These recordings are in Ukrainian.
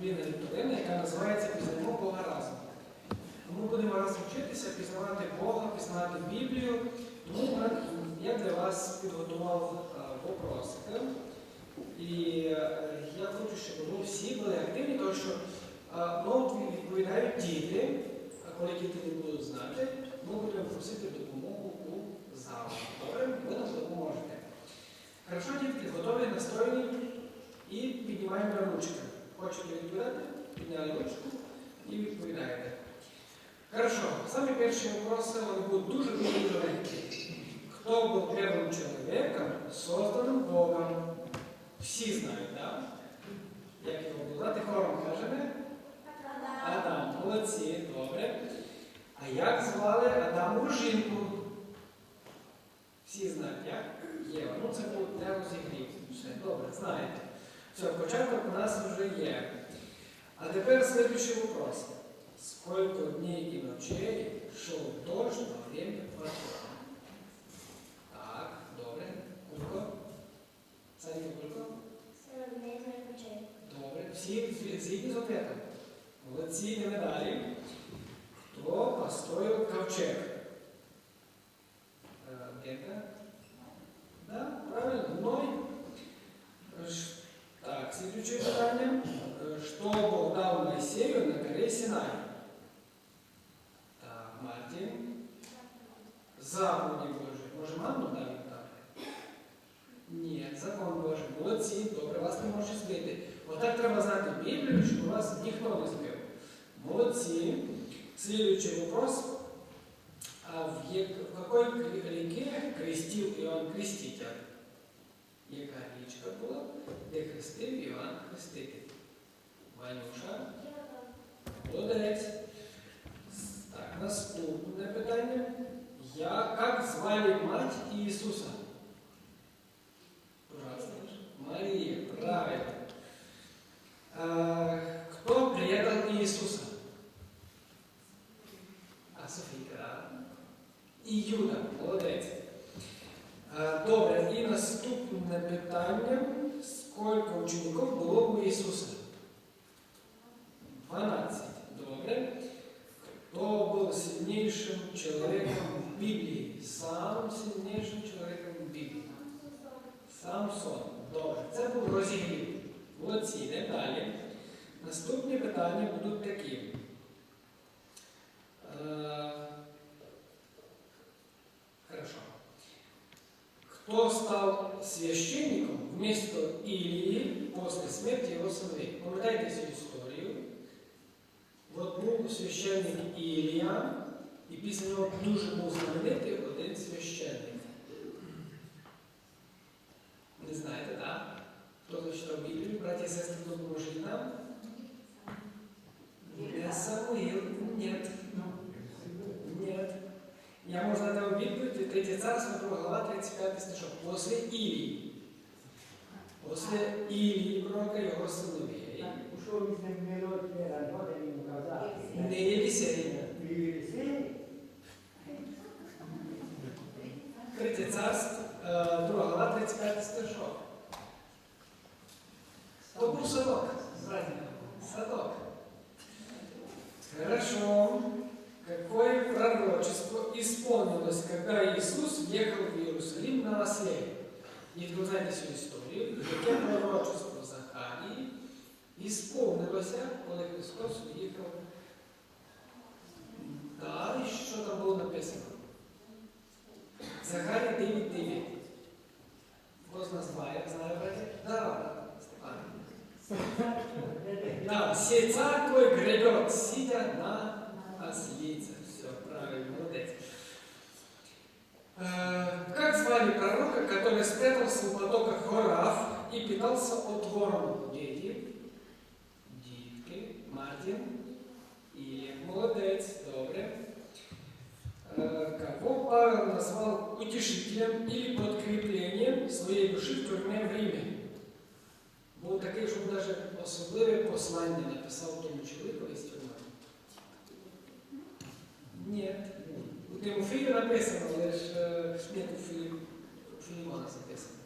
біблійна вікторина, яка називається Пізнаємо Бога разом. Ми будемо разом вчитися, пізнавати Бога, пізнавати Біблію. Тому я для вас підготував е, вопросики. І е, я хочу, щоб ви всі були активні, тому що е, ну, відповідають діти, а коли діти не будуть знати, ми будемо просити допомогу у залу. Добре? Ви нам допоможете. Хорошо, дітки, готові, настроєні і піднімаємо ручки. Хочете відповідати? Підняли ручку і відповідаєте. Хорошо, самі перші вопроси вони будуть дуже дуже легкі. Хто був первым человеком, созданным Богом? Всі знають, так? Як його було звати? Хором кажемо? Адам. Молодці, добре. А як звали Адамову жінку? Всі знають, як? Єва. Ну це було для розігрів. Все, добре, знаєте. Все, початок у нас вже є. А тепер следующий вопрос. Сколько дней и ночей шел дождь во время потопа? Так, добре. Кулько? Санька Кулько? Добре. Всі згідні з ответом? Молодці, йдемо далі. Хто построїв ковчег? следующее питание. Э, Что Бог дал Моисею на горе Синай? Так, Мартин. Заповіді Божі. Може, маму дали так? Ні, закон Божий. Молодці, добре, вас не може збити. Отак треба знати Біблію, щоб вас ніхто не збив. Молодці. Следующий вопрос. А в, як- в какой к- реке крестил Иоанн Креститель? Яка річка була, де хрестив Іоанн Хреститель? Ванюша? Молодець. Так, наступне питання. Я, как звали мать Иисуса? Пожалуйста. Мария, правильно. А, кто предал Иисуса? А, Софійка, да? І Юда, молодець. А, Добре, і наступне питання. Скільки учеників було у Ісуса? 12. Добре. Хто був в Біблії? Самим сильнішим чоловіком в Біблії? Самсон. Добре. Це був розігрів. Молодці, йдемо далі. Наступні питання будуть такі. Е, Хорошо. Кто стал священником вместо Илии после смерти его сыновей? Пам'ятаєте цю історію? От був священник Ілія, і після нього дуже був знаменитий один священник. Не знаєте, так? Хто зачитав Біблію, браті і сестри, допоможіть нам? Не Самуїл, ні. Ні. Я можу дати вам відповідь, 3 царство, 2 глава, 35 стишок. После Ілії. После Ілії, пророка його казах. Не Єлісей. Елисей, Третє царство, е, 2 глава, 35 стишок. То був садок. Садок. Хорошо. Какое пророчество исполнилось, когда Иисус въехал в Иерусалим на осле? І ви знаєте цю історію, яке пророчество Да, все твой гребет, сидя на ослице. Все, правильно, молодец. Э, Как звали пророка, который спрятался в потоках Хорав и питался отвором? Дети, дітки, Мартин и молодец, добре. Э, Кого Павел назвал утешителем или подкреплением своей души в тюрьме в Риме? особливе послання написав тому чоловікові з тюрми? Ні. У Тимофію написано, але ж е, ні, у Філімана записано.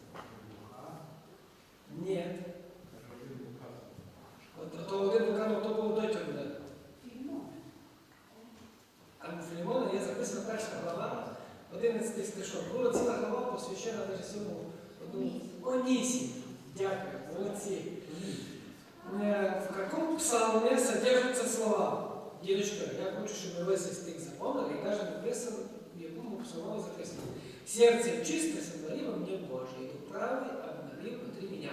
Ні. От то один Лукан, то був до тюрми. А у Філімона є записана перша глава, 11 стишок. Була ціла глава посвящена режисеру одному Онісі. Дякую, молодці Э, В каком псалме содержатся слова? Дедушка, я хочу, чтобы вы со стих запомнили, и даже написано, в якому псалму записано. Сердце чистое сотвори во мне Божие, и дух правый обнови внутри меня.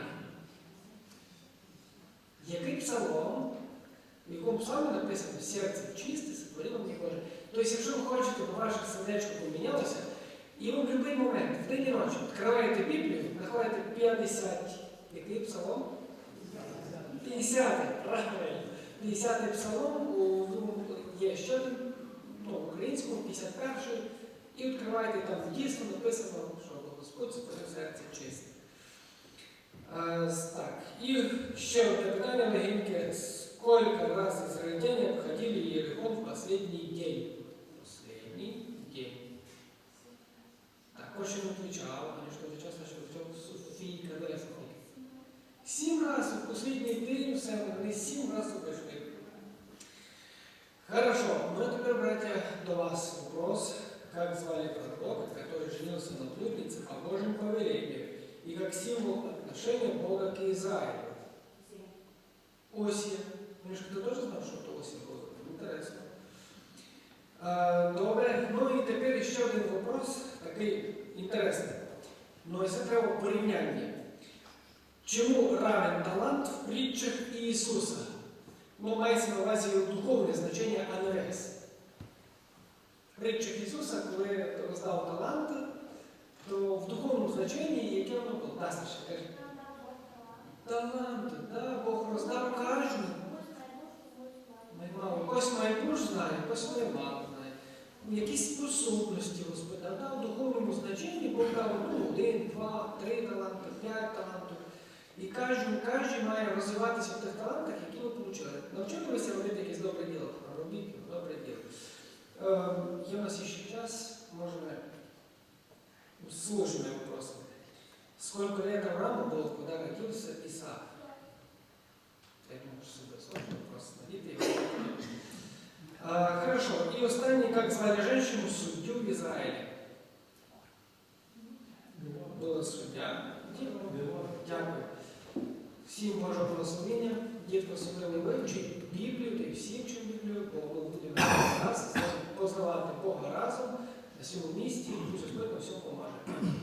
Який псалом, в якому псалмі написано серце чисте, сотвори во мне Божие. Тобто, якщо ви хочете, щоб ваше сердечко помінялося, і ви в будь-який момент, в день і ночі, відкриваєте Біблію, знаходите 50, який псалом? 50, правильно. 50 псалом, у, ну, є один, ну, українському, 51-й. і відкриваєте там дійсно написано, що Господь сподів серце чисте. Так, і ще одне питання легеньке. Сколько раз израильтяне обходили Иерихон в последний день? Сім разів в последній день все вони сім разів обійшли. Хорошо, ну а теперь, братья, до вас вопрос. Как звали пророка, который женился на блуднице по Божьему повелению и как символ отношения Бога к Израилю? Осия. Мишка, ти теж знав, що то Осія була? Інтересно. А, Добре, ну і тепер ще один вопрос, такий інтересний. Ну, це треба порівняння. Чому равен талант в притчах Ісуса? Ну, мається на увазі духовне значення, а не притчах Ісуса, коли роздав таланти, то в духовному значенні, яке воно було, да, Саша, каже, таланти, да, Бог роздав кожному. Мало. Хтось майбуш знає, хтось мало знає. Якісь способності Господа дав в духовному значенні, Бог дав ну, один, два, три таланти, п'ять талантів. І кожен, кожен має розвиватися в тих талантах, які ви отримали. Навчилися робити якесь добре діло, робіть добре діло. Ем, є у нас ще час, можемо сложные вопросы. Сколько лет Аврааму было, когда родился Исаак? Я думаю, что это сложный вопрос. Найдите его. А, хорошо. И останній, как звали женщину суддю в Израиле? Була суддя. Дякую. Всім Божого благословення. Дітки особливо вивчить Біблію, та й всім, чим Біблію, бо будемо раз познавати Бога разом на цьому місті і Господь на всьому поможе.